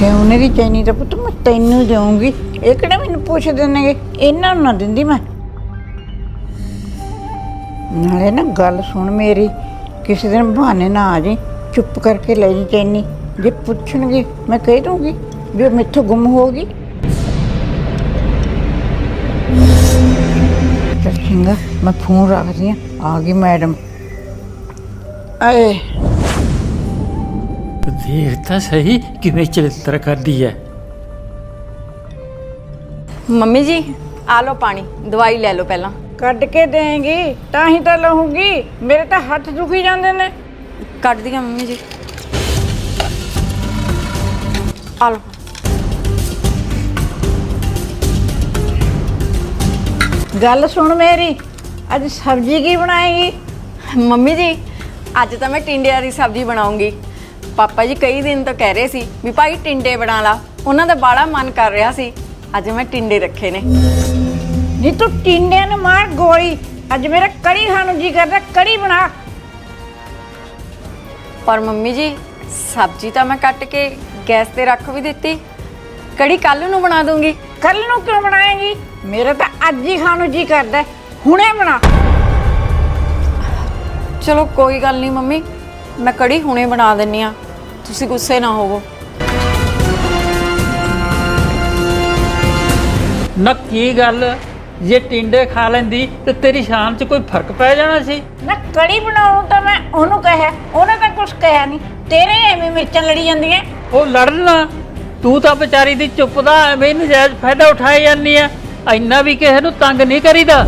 ਸੋਨੇ ਦੀ ਚੈਨੀ ਤਾਂ ਪੁੱਤ, ਮੈਂ ਤੈਨੂੰ ਦੇਵਾਂਗੀ ਇਹ ਕਿਹੜਾ ਮੈਨੂੰ ਪੁੱਛਦੇ ਨੇਗੇ? ਇਹਨਾਂ ਨੂੰ ਨਾ ਦਿੰਦੀ ਮੈਂ। ਨਾਲੇ ਨਾ ਗੱਲ ਸੁਣ ਮੇਰੀ, ਕਿਸੇ ਦਿਨ ਬਹਾਨੇ ਨਾ ਆ ਜੀ ਚੁੱਪ ਕਰਕੇ ਲੈ ਜੀ ਚੈਨੀ। ਜੇ ਪੁੱਛਣਗੇ, ਮੈਂ ਕਹਿ ਦੂੰਗੀ ਵੀ ਉਹ ਮੈਥੋਂ ਗੁੰਮ ਹੋ ਗਈ। ਚੰਗਾ, ਮੈਂ ਫੋਨ ਰੱਖਦੀ ਆ। ਆ ਗਈ ਮੈਡਮ। ਆਏ। ਦੇਖ ਤਾਂ ਸਹੀ ਕਿਵੇਂ ਚਲਿੱਤਰ ਕਰਦੀ ਹੈ ਮੰਮੀ ਜੀ ਆ ਲਓ ਪਾਣੀ ਦਵਾਈ ਲੈ ਲਓ ਪਹਿਲਾਂ। ਕੱਢ ਕੇ ਦੇਂਗੀ ਤਾਂ ਹੀ ਤਾਂ ਲਹੂਗੀ ਮੇਰੇ ਤਾਂ ਹੱਥ ਦੁਖੀ ਜਾਂਦੇ ਨੇ। ਕੱਢ ਦਿਆਂ ਮੰਮੀ ਜੀ। ਆ ਲਓ। ਗੱਲ ਸੁਣ ਮੇਰੀ ਅੱਜ ਸਬਜ਼ੀ ਕੀ ਬਣਾਏਗੀ? ਮੰਮੀ ਜੀ ਅੱਜ ਤਾਂ ਮੈਂ ਟਿੰਡਿਆਂ ਦੀ ਸਬਜ਼ੀ ਬਣਾਉਂਗੀ। ਪਾਪਾ ਜੀ ਕਈ ਦਿਨ ਤੋਂ ਕਹਿ ਰਹੇ ਸੀ ਵੀ ਭਾਈ ਟਿੰਡੇ ਬਣਾ ਲਾ ਉਹਨਾਂ ਦਾ ਬਾੜਾ ਮਨ ਕਰ ਰਿਹਾ ਸੀ। ਅੱਜ ਮੈਂ ਟਿੰਡੇ ਰੱਖੇ ਨੇ। ਨੀ ਤੂੰ ਟਿੰਡਿਆਂ ਨੂੰ ਮਾਰ ਗੋਲੀ। ਅੱਜ ਮੇਰਾ ਕੜੀ ਖਾਣ ਨੂੰ ਜੀ ਕਰਦਾ ਕੜੀ ਬਣਾ। ਪਰ ਮੰਮੀ ਜੀ ਸਬਜ਼ੀ ਤਾਂ ਮੈਂ ਕੱਟ ਕੇ ਗੈਸ ਤੇ ਰੱਖ ਵੀ ਦਿੱਤੀ। ਕੜੀ ਕੱਲ ਨੂੰ ਬਣਾ ਦੂੰਗੀ। ਕੱਲ ਨੂੰ ਕਿਉਂ ਬਣਾਏਗੀ? ਮੇਰਾ ਤਾਂ ਅੱਜ ਹੀ ਖਾਣ ਨੂੰ ਜੀ ਕਰਦਾ ਹੁਣੇ ਬਣਾ। ਚਲੋ ਕੋਈ ਗੱਲ ਨਹੀਂ ਮੰਮੀ। ਮੈਂ ਕੜੀ ਹੁਣੇ ਬਣਾ ਦਿੰਨੀ ਆ। ਤੁਸੀਂ ਗੁੱਸੇ ਨਾ ਹੋਵੋ। ਨਾ ਕੀ ਗੱਲ? ਜੇ ਟਿੰਡੇ ਖਾ ਲੈਂਦੀ ਤੇ ਤੇਰੀ ਸ਼ਾਨ 'ਚ ਕੋਈ ਫ਼ਰਕ ਪੈ ਜਾਣਾ ਸੀ? ਨਾ ਕੜੀ ਬਣਾਉਣ ਨੂੰ ਤਾਂ ਮੈਂ ਉਹਨੂੰ ਕਹਿਆ ਉਹਨੇ ਤਾਂ ਕੁਝ ਕਹਿਆ ਨਹੀਂ ਤੇਰੇ ਐਵੇਂ ਮਿਰਚਾਂ ਲੜੀ ਜਾਂਦੀਆਂ। ਉਹ ਲੜਨਾ ਤੂੰ ਤਾਂ ਵਿਚਾਰੀ ਦੀ ਚੁੱਪ ਦਾ ਐਵੇਂ ਨਜਾਇਜ਼ ਫਾਇਦਾ ਉਠਾਈ ਜਾਂਦੀ ਆ। ਇੰਨਾ ਵੀ ਕਿਸੇ ਨੂੰ ਤੰਗ ਨਹੀਂ ਕਰੀਦਾ।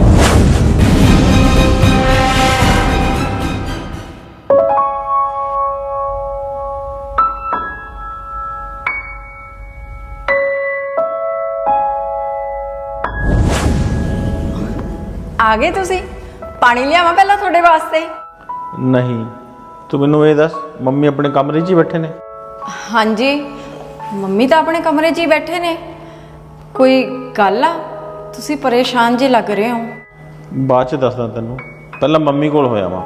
ਆ ਗਏ ਤੁਸੀਂ? ਪਾਣੀ ਲਿਆਵਾਂ ਪਹਿਲਾਂ ਤੁਹਾਡੇ ਵਾਸਤੇ? ਨਹੀਂ। ਤੂੰ ਮੈਨੂੰ ਇਹ ਦੱਸ ਮੰਮੀ ਆਪਣੇ ਕਮਰੇ 'ਚ ਹੀ ਬੈਠੇ ਨੇ? ਹਾਂਜੀ। ਮੰਮੀ ਤਾਂ ਆਪਣੇ ਕਮਰੇ 'ਚ ਹੀ ਬੈਠੇ ਨੇ। ਕੋਈ ਗੱਲ ਆ? ਤੁਸੀਂ ਪਰੇਸ਼ਾਨ ਜੇ ਲੱਗ ਰਹੇ ਹੋ। ਬਾਅਦ 'ਚ ਦੱਸਦਾ ਤੈਨੂੰ। ਪਹਿਲਾਂ ਮੰਮੀ ਕੋਲ ਹੋਇਆ ਵਾਂ।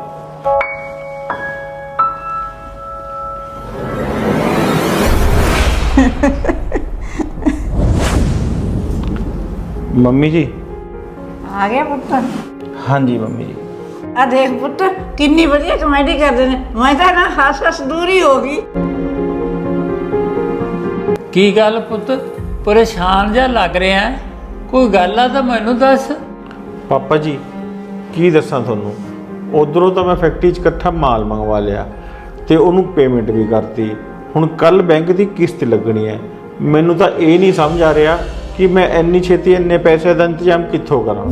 ਮੰਮੀ ਜੀ ਆ ਗਿਆ ਪੁੱਤ? ਹਾਂਜੀ ਮੰਮੀ ਜੀ। ਆ ਦੇਖ ਪੁੱਤ ਕਿੰਨੀ ਵਧੀਆ ਕਮੇਡੀ ਕਰਦੇ ਨੇ। ਮੈਂ ਤਾਂ ਨਾ ਹੱਸ ਹੱਸ ਦੂਰੀ ਹੋ ਗਈ। ਕੀ ਗੱਲ ਪੁੱਤ? ਪਰੇਸ਼ਾਨ ਜਿਹਾ ਲੱਗ ਰਿਹਾ ਹੈ? ਕੋਈ ਗੱਲ ਆ ਤਾਂ ਮੈਨੂੰ ਦੱਸ। ਪਾਪਾ ਜੀ ਕੀ ਦੱਸਾਂ ਤੁਹਾਨੂੰ? ਉਧਰੋਂ ਤਾਂ ਮੈਂ ਫੈਕਟਰੀ 'ਚ ਇਕੱਠਾ ਮਾਲ ਮੰਗਵਾ ਲਿਆ ਤੇ ਉਹਨੂੰ ਪੇਮੈਂਟ ਵੀ ਕਰਤੀ। ਹੁਣ ਕੱਲ ਬੈਂਕ ਦੀ ਕਿਸ਼ਤ ਲੱਗਣੀ ਹੈ। ਮੈਨੂੰ ਤਾਂ ਇਹ ਨਹੀਂ ਸਮਝ ਆ ਰਿਹਾ ਕਿ ਮੈਂ ਇੰਨੀ ਛੇਤੀ ਇੰਨੇ ਪੈਸੇ ਦਾ ਇੰਤਜ਼ਾਮ ਕਿੱਥੋਂ ਕਰਾਂ?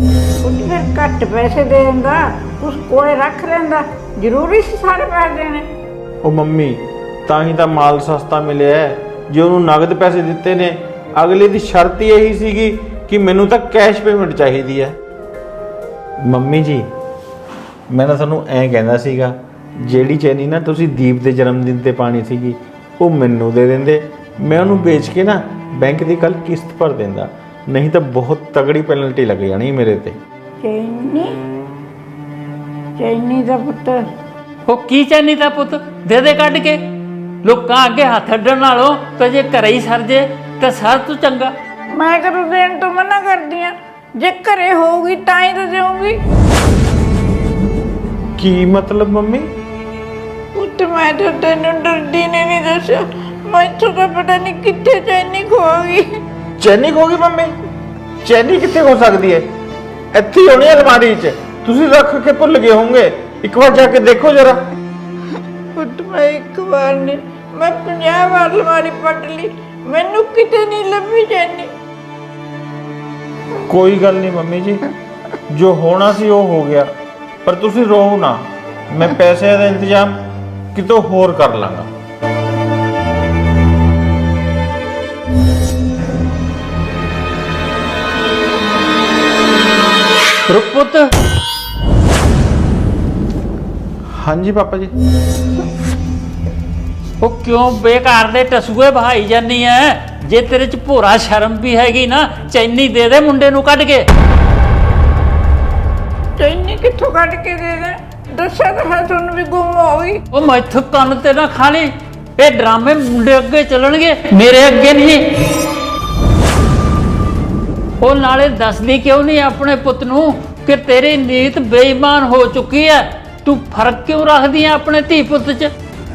ਕੁਝ ਫਿਰ ਘੱਟ ਪੈਸੇ ਦੇ ਦਿੰਦਾ ਉਸ ਕੋਲੇ ਰੱਖ ਲੈਂਦਾ ਜ਼ਰੂਰੀ ਸੀ ਸਾਰੇ ਪੈਸੇ ਦੇਣੇ। ਉਹ ਮੰਮੀ ਤਾਂ ਹੀ ਤਾਂ ਮਾਲ ਸਸਤਾ ਮਿਲਿਆ ਹੈ। ਜੇ ਉਹਨੂੰ ਨਗਦ ਪੈਸੇ ਦਿੱਤੇ ਨੇ ਅਗਲੇ ਦੀ ਸ਼ਰਤ ਹੀ ਇਹੀ ਸੀਗੀ ਕਿ ਮੈਨੂੰ ਤਾਂ ਕੈਸ਼ ਪੇਮੈਂਟ ਚਾਹੀਦੀ ਹੈ। ਮੰਮੀ ਜੀ ਮੈਂ ਤਾਂ ਤੁਹਾਨੂੰ ਐਂ ਕਹਿੰਦਾ ਸੀਗਾ ਜਿਹੜੀ ਚੈਨੀ ਨਾ ਤੁਸੀਂ ਦੀਪ ਦੇ ਜਨਮ ਦਿਨ ਤੇ ਪਾਣੀ ਸੀਗੀ ਉਹ ਮੈਨੂੰ ਦੇ ਦਿੰਦੇ। ਮੈਂ ਉਹਨੂੰ ਵੇਚ ਕੇ ਨਾ ਬੈਂਕ ਦੀ ਕੱਲ ਕਿਸ਼ਤ ਭਰ ਦਿੰਦਾ। ਨਹੀਂ ਤਾਂ ਬਹੁਤ ਤਗੜੀ ਪੈਨਲਟੀ ਲੱਗ ਜਾਣੀ ਮੇਰੇ ਤੇ। ਚੈਨੀ? ਚੈਨੀ ਦਾ ਪੁੱਤ। ਉਹ ਕੀ ਚਾਹਨੀ ਤਾਂ ਪੁੱਤ? ਦੇ ਦੇ ਕੱਢ ਕੇ। ਲੋਕਾਂ ਅੱਗੇ ਹੱਥ ਅੱਡਣ ਨਾਲੋਂ ਤਾਂ ਜੇ ਘਰੇ ਹੀ ਸਰ ਜੇ ਤਾਂ ਸਰ ਤੂੰ ਚੰਗਾ। ਮੈਂ ਕਦੋਂ ਦੇਣ ਤੋਂ ਮਨਾ ਕਰਦੀ ਆ। ਜੇ ਘਰੇ ਹੋਊਗੀ ਤਾਂ ਹੀ ਤਾਂ ਦੇਵਾਂਗੀ ਕੀ ਮਤਲਬ ਮੰਮੀ? ਪੁੱਤ ਮੈਂ ਤਾਂ ਤੈਨੂੰ ਡਰਦੀ ਨੇ ਨਹੀਂ ਦੱਸਿਆ। ਮੈਂ ਤਾਂ ਪਤਾ ਨਹੀਂ ਕਿੱਥੇ ਚੈਨੀ ਖੋ ਗਈ। ਚੈਨੀ ਖੋ ਗਈ ਮੰਮੀ? ਚੈਨੀ ਕਿੱਥੇ ਹੋ ਸਕਦੀ ਹੈ ਇੱਥੇ ਹੀ ਹੋਣੀ ਹੈ ਅਲਮਾਰੀ 'ਚ। ਤੁਸੀਂ ਰੱਖ ਕੇ ਭੁੱਲ ਗਏ ਹੋਵੋਗੇ। ਇੱਕ ਵਾਰ ਜਾ ਕੇ ਦੇਖੋ ਜਰਾ। ਪੁੱਤ ਮੈਂ ਇੱਕ ਵਾਰ ਨਹੀਂ ਮੈਂ 50 ਵਾਰ ਅਲਮਾਰੀ ਪੱਟ ਲਈ। ਮੈਨੂੰ ਕਿਤੇ ਨਹੀਂ ਲੱਭੀ ਚੈਨੀ। ਕੋਈ ਗੱਲ ਨਹੀਂ ਮੰਮੀ ਜੀ। ਜੋ ਹੋਣਾ ਸੀ ਉਹ ਹੋ ਗਿਆ। ਪਰ ਤੁਸੀਂ ਰੋਓ ਨਾ। ਮੈਂ ਪੈਸੇ ਦਾ ਇੰਤਜ਼ਾਮ ਕਿਤੋਂ ਹੋਰ ਕਰ ਲਾਂਗਾ। ਰੁਕ ਪੁੱਤ ਹਾਂਜੀ ਪਾਪਾ ਜੀ। ਉਹ ਕਿਉਂ ਬੇਕਾਰ ਦੇ ਟਸੂਏ ਬਹਾਈ ਜਾਨੀ ਐ? ਜੇ ਤੇਰੇ ਚ ਭੋਰਾ ਸ਼ਰਮ ਵੀ ਹੈਗੀ ਨਾ ਚੈਨੀ ਦੇ ਦੇ ਮੁੰਡੇ ਨੂੰ ਕੱਢ ਕੇ। ਚੈਨੀ ਕਿੱਥੋਂ ਕੱਢ ਕੇ ਦੇ ਦੇ? ਦੱਸਿਆ ਤਾਂ ਹੈ ਤੁਹਾਨੂੰ ਵੀ ਗੁੰਮ ਹੋ ਗਈ। ਉਹ ਮੈਥੋਂ ਕੰਨ ਤੇ ਨਾ ਖਾ ਲਈ। ਇਹ ਡਰਾਮੇ ਮੁੰਡੇ ਅੱਗੇ ਚੱਲਣਗੇ ਮੇਰੇ ਅੱਗੇ ਨਹੀਂ। ਉਹ ਨਾਲੇ ਦੱਸਦੀ ਕਿਉਂ ਨਹੀਂ ਆਪਣੇ ਪੁੱਤ ਨੂੰ ਕਿ ਤੇਰੀ ਨੀਤ ਬੇਈਮਾਨ ਹੋ ਚੁੱਕੀ ਹੈ? ਤੂੰ ਫ਼ਰਕ ਕਿਉਂ ਰੱਖਦੀ ਹੈ ਆਪਣੇ ਧੀ ਪੁੱਤ 'ਚ?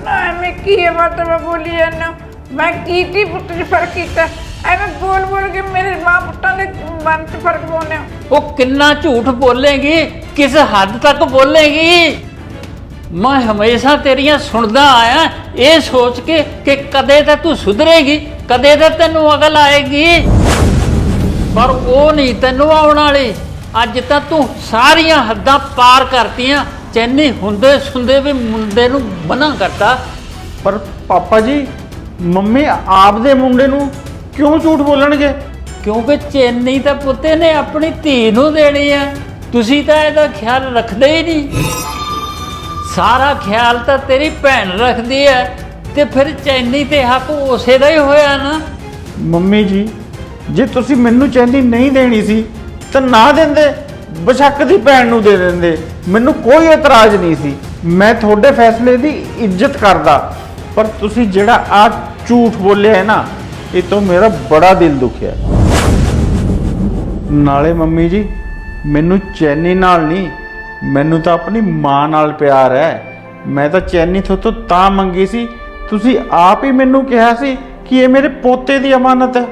ਨਾ ਮੈਂ ਕੀ ਇਹ ਬਾਤ ਮੈਂ ਬੋਲੀ ਜਾਂਦਾ? ਮੈਂ ਕੀਤੀ ਪੁੱਤ ਚ ਫ਼ਰਕ ਕੀਤਾ? ਐਵੇਂ ਬੋਲ ਬੋਲ ਕੇ ਮੇਰੇ ਮਾਂ ਪੁੱਤਾਂ ਦੇ ਮਨ ਚ ਫ਼ਰਕ ਪਾਉਂਦੇ ਉਹ ਕਿੰਨਾ ਝੂਠ ਬੋਲੇਗੀ? ਕਿਸ ਹੱਦ ਤੱਕ ਬੋਲੇਗੀ? ਮੈਂ ਹਮੇਸ਼ਾ ਤੇਰੀਆਂ ਸੁਣਦਾ ਆਇਆ। ਇਹ ਸੋਚ ਕੇ ਕਿ ਕਦੇ ਤਾਂ ਤੂੰ ਸੁਧਰੇਗੀ ਕਦੇ ਤਾਂ ਤੈਨੂੰ ਅਕਲ ਆਏਗੀ। ਪਰ ਉਹ ਨਹੀਂ ਤੈਨੂੰ ਆਉਣ ਵਾਲੀ। ਅੱਜ ਤਾਂ ਤੂੰ ਸਾਰੀਆਂ ਹੱਦਾਂ ਪਾਰ ਕਰਤੀਆਂ। ਚੈਨੀ ਹੁੰਦੇ ਸੁੰਦੇ ਵੀ ਮੁੰਡੇ ਨੂੰ ਮਨਾ ਕਰਤਾ। ਪਰ ਪਾਪਾ ਜੀ ਮੰਮੀ ਆਪਦੇ ਮੁੰਡੇ ਨੂੰ ਕਿਉਂ ਝੂਠ ਬੋਲਣਗੇ? ਕਿਉਂਕਿ ਚੈਨੀ ਤਾਂ ਪੁੱਤੇ ਨੇ ਆਪਣੀ ਧੀ ਨੂੰ ਦੇਣੀ ਆ। ਤੁਸੀਂ ਤਾਂ ਇਹਦਾ ਖਿਆਲ ਰੱਖਦੇ ਹੀ ਨਹੀਂ। ਸਾਰਾ ਖਿਆਲ ਤਾਂ ਤੇਰੀ ਭੈਣ ਰੱਖਦੀ ਹੈ ਤੇ ਫਿਰ ਚੈਨੀ ਤੇ ਹੱਕ ਉਸੇ ਦਾ ਹੀ ਹੋਇਆ ਨਾ। ਮੰਮੀ ਜੀ ਜੇ ਤੁਸੀਂ ਮੈਨੂੰ ਚੈਨੀ ਨਹੀਂ ਦੇਣੀ ਸੀ, ਤਾਂ ਨਾ ਦਿੰਦੇ। ਬਸ਼ੱਕ ਦੀ ਭੈਣ ਨੂੰ ਦੇ ਦਿੰਦੇ। ਮੈਨੂੰ ਕੋਈ ਇਤਰਾਜ਼ ਨਹੀਂ ਸੀ। ਮੈਂ ਤੁਹਾਡੇ ਫੈਸਲੇ ਦੀ ਇੱਜ਼ਤ ਕਰਦਾ। ਪਰ ਤੁਸੀਂ ਜਿਹੜਾ ਆ ਝੂਠ ਬੋਲਿਆ ਹੈ ਨਾ, ਇਹ ਤੋਂ ਮੇਰਾ ਬੜਾ ਦਿਲ ਦੁਖਿਆ। ਨਾਲੇ ਮੰਮੀ ਜੀ, ਮੈਨੂੰ ਚੈਨੀ ਨਾਲ ਨਹੀਂ, ਮੈਨੂੰ ਤਾਂ ਆਪਣੀ ਮਾਂ ਨਾਲ ਪਿਆਰ ਹੈ। ਮੈਂ ਤਾਂ ਚੈਨੀ ਤੁਹਾਤੋਂ ਤਾਂ ਮੰਗੀ ਸੀ, ਤੁਸੀਂ ਆਪ ਹੀ ਮੈਨੂੰ ਕਿਹਾ ਸੀ ਕਿ ਇਹ ਮੇਰੇ ਪੋਤੇ ਦੀ ਅਮਾਨਤ ਹੈ।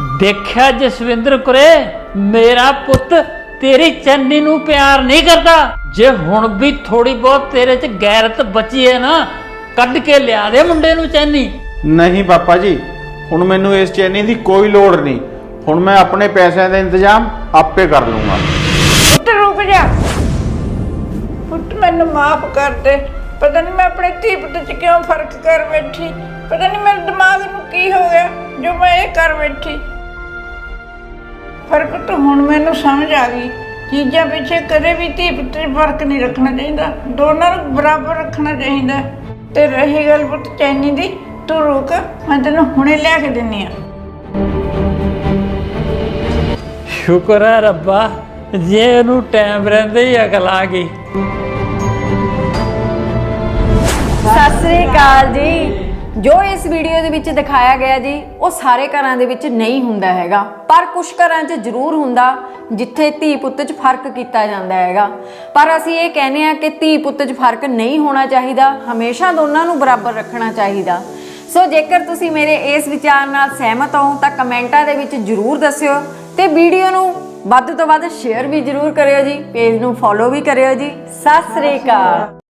ਦੇਖਿਆ ਜਸਵਿੰਦਰ ਕੁਰੇ ਮੇਰਾ ਪੁੱਤ ਤੇਰੀ ਚੰਨੀ ਨੂੰ ਪਿਆਰ ਨਹੀਂ ਕਰਦਾ। ਜੇ ਹੁਣ ਵੀ ਥੋੜੀ ਬਹੁਤ ਤੇਰੇ 'ਚ ਗੈਰਤ ਬਚੀ ਹੈ ਨਾ ਕੱਢ ਕੇ ਲਿਆ ਦੇ ਮੁੰਡੇ ਨੂੰ ਚੈਨੀ। ਨਹੀਂ ਪਾਪਾ ਜੀ ਹੁਣ ਮੈਨੂੰ ਇਸ ਚੈਨੀ ਦੀ ਕੋਈ ਲੋੜ ਨਹੀਂ। ਹੁਣ ਮੈਂ ਆਪਣੇ ਪੈਸਿਆਂ ਦਾ ਇੰਤਜ਼ਾਮ ਆਪੇ ਕਰ ਲੂੰਗਾ। ਪੁੱਤ ਰੁਕ ਜਾ। ਪੁੱਤ ਮੈਨੂੰ ਮਾਫ ਕਰ ਦੇ। ਪਤਾ ਨਹੀਂ ਮੈਂ ਆਪਣੇ ਧੀ ਪੁੱਤ ਚ ਕਿਉਂ ਫ਼ਰਕ ਕਰ ਬੈਠੀ। ਪਤਾ ਨਹੀਂ ਮੇਰੇ ਦਿਮਾਗ ਨੂੰ ਕੀ ਹੋ ਗਿਆ। ਜੋ ਮੈਂ ਇਹ ਕਰ ਬੈਠੀ। ਫ਼ਰਕ ਤਾਂ ਹੁਣ ਮੈਨੂੰ ਸਮਝ ਆ ਗਈ। ਚੀਜ਼ਾਂ ਪਿੱਛੇ ਕਦੇ ਵੀ ਧੀ ਪੁੱਤ 'ਚ ਫ਼ਰਕ ਨਹੀਂ ਰੱਖਣਾ ਚਾਹੀਦਾ। ਦੋਨਾਂ ਨੂੰ ਬਰਾਬਰ ਰੱਖਣਾ ਚਾਹੀਦਾ। ਤੇ ਰਹੀ ਗੱਲ ਪੁੱਤ ਚੈਨੀ ਦੀ ਤੂੰ ਰੁਕ ਮੈਂ ਤੈਨੂੰ ਹੁਣੇ ਲਿਆ ਕੇ ਦਿੰਨੀ ਆ। ਸ਼ੁਕਰ ਹੈ ਰੱਬਾ ਜੇ ਉਹਨੂੰ ਟਾਈਮ ਰਹਿੰਦੇ ਹੀ ਅਕਲ ਆ ਗਈ। ਸਤਿ ਸ੍ਰੀ ਅਕਾਲ ਜੀ। ਜੋ ਇਸ ਵੀਡੀਓ ਦੇ ਵਿੱਚ ਦਿਖਾਇਆ ਗਿਆ ਜੀ, ਉਹ ਸਾਰੇ ਘਰਾਂ ਦੇ ਵਿੱਚ ਨਹੀਂ ਹੁੰਦਾ ਹੈਗਾ। ਪਰ ਕੁਝ ਘਰਾਂ 'ਚ ਜ਼ਰੂਰ ਹੁੰਦਾ, ਜਿੱਥੇ ਧੀ ਪੁੱਤ 'ਚ ਫ਼ਰਕ ਕੀਤਾ ਜਾਂਦਾ ਹੈਗਾ। ਪਰ ਅਸੀਂ ਇਹ ਕਹਿੰਦੇ ਆ ਕਿ ਧੀ ਪੁੱਤ 'ਚ ਫ਼ਰਕ ਨਹੀਂ ਹੋਣਾ ਚਾਹੀਦਾ, ਹਮੇਸ਼ਾ ਦੋਨਾਂ ਨੂੰ ਬਰਾਬਰ ਰੱਖਣਾ ਚਾਹੀਦਾ। ਸੋ ਜੇਕਰ ਤੁਸੀਂ ਮੇਰੇ ਇਸ ਵਿਚਾਰ ਨਾਲ ਸਹਿਮਤ ਹੋ, ਤਾਂ ਕਮੈਂਟਾਂ ਦੇ ਵਿੱਚ ਜ਼ਰੂਰ ਦੱਸਿਓ ਤੇ ਵੀਡੀਓ ਨੂੰ ਵੱਧ ਤੋਂ ਵੱਧ ਸ਼ੇਅਰ ਵੀ ਜ਼ਰੂਰ ਕਰਿਓ ਜੀ, ਪੇਜ ਨੂੰ ਫੋਲੋ ਵੀ ਕਰਿਓ ਜੀ। ਸਤਿ ਸ੍ਰੀ ਅਕਾਲ।